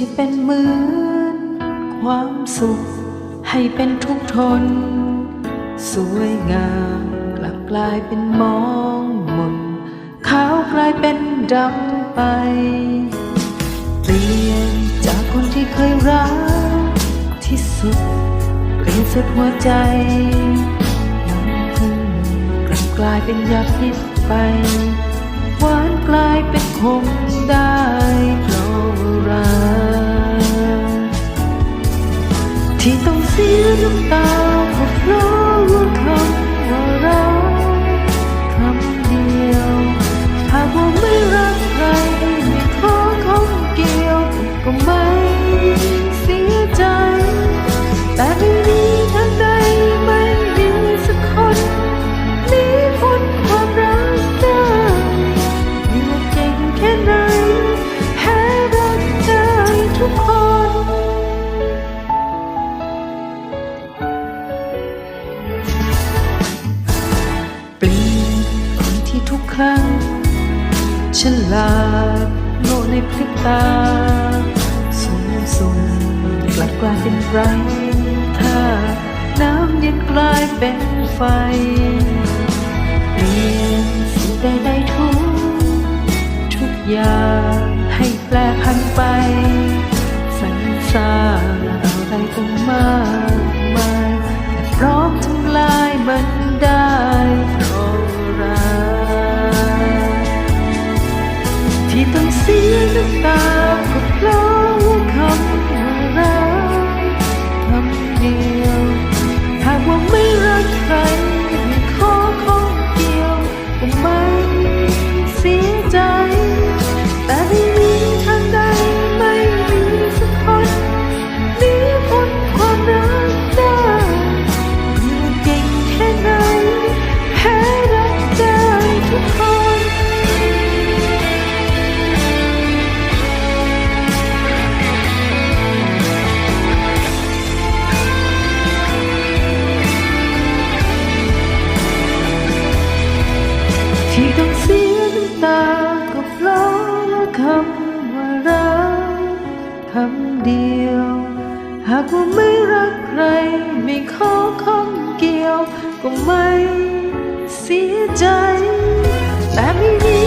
ที่เป็นเหมือนความสุข ให้เป็นทุกทน สวยงามกลับกลายเป็นมองมนขาวกลายเป็นดำไป เปลี่ยนจากคนที่เคยรักที่สุดเปลี่ยนสุดหัวใจน้ำพึ่งกลับกลายเป็นยาพิษไปหวานกลายเป็นคมได้เพราะว่ารัก รั้ง ฉันลาดโง่ในพริบตาสูงส่งกลับกลายเป็นไรถ้าน้ำเย็นกลายเป็นไฟเปลี่ยนสิ่งใดๆทุกทุกอย่างให้แปลพันไปสรรสร้างอะไรก็มากมาย ที่ต้องเสียน้ำตาก็เพราะคำว่ารักคำเดียว หากว่าไม่รักใคร ไม่ขอข้องเกี่ยว ก็ไม่เสียใจ แต่ไม่มี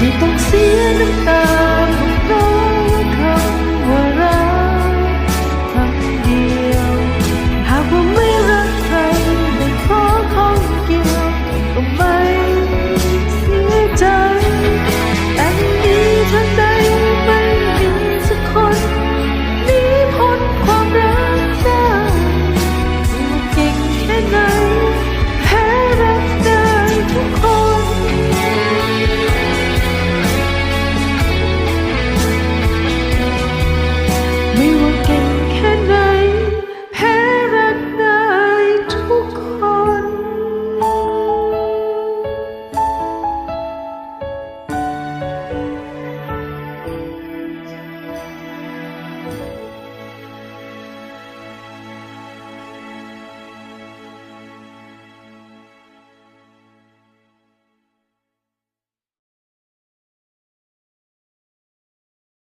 ที่ต้องเสียน้ำตา